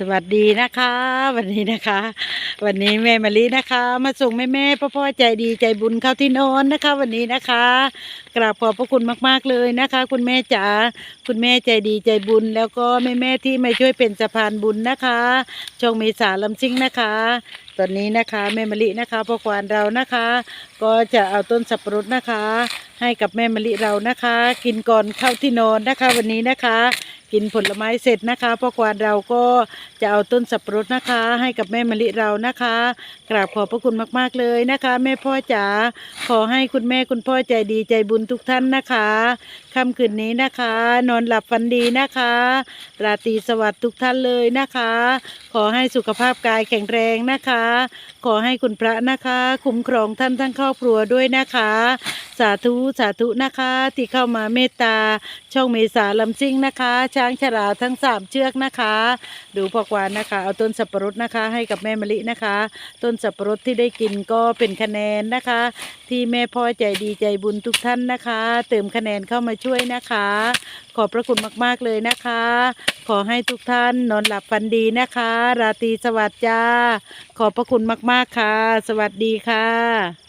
สวัสดีนะคะ วันนี้นะคะ วันนี้แม่มะลินะคะ มาส่งแม่แม่พ่อพ่อใจดีใจบุญเข้าที่นอนนะคะ วันนี้นะคะกราบขอบพระคุณมาก ๆเลยนะคะ คุณแม่จ๋าคุณแม่ใจดีใจบุญ แล้วก็แม่แม่ที่มาช่วยเป็นสะพานบุญนะคะชองเมษาลำซิ่งนะคะ ตอนนี้นะคะแม่มะลินะคะพ่อควานเรานะคะ ก็จะเอาต้นสับปะรดนะคะ ให้กับแม่มะลิเรานะคะ กินก่อนเข้าที่นอนนะคะ วันนี้นะคะ กินผลไม้เสร็จนะคะพ่อควานเราก็จะเอาต้นสับปะรดนะคะ ให้กับแม่มะลิเรานะคะ กราบขอบพระคุณมากๆเลยนะคะ แม่พ่อจ๋าขอให้คุณแม่คุณพ่อใจดีใจบุญทุกท่านนะคะค่ำคืนนี้นะคะ นอนหลับฝันดีนะคะ ราตรีสวัสดิ์ทุกท่านเลยนะคะ ขอให้สุขภาพกายแข็งแรงนะคะ ขอให้คุณพระนะคะ คุ้มครองท่านทั้งครอบครัวด้วยนะคะ สาธุสาธุนะคะ ที่เข้ามาเมตตาช่องเมษาลำซิ่งนะคะ ช้างฉลาทั้งสามเชือกนะคะ ดูพอกวานนะคะ เอาต้นสับปะรดนะคะ ให้กับแม่มะลินะคะ ต้นสับปะรดที่ได้กินก็เป็นคะแนนนะคะ ที่แม่พ่อใจดีใจบุญทุกท่านนะคะ เติมคะแนนเข้ามาช่วยนะคะ ขอบพระคุณมากๆเลยนะคะ ขอให้ทุกท่านนอนหลับฝันดีนะคะ ราตรีสวัสดิ์จ้าขอบพระคุณมากๆค่ะ สวัสดีค่ะ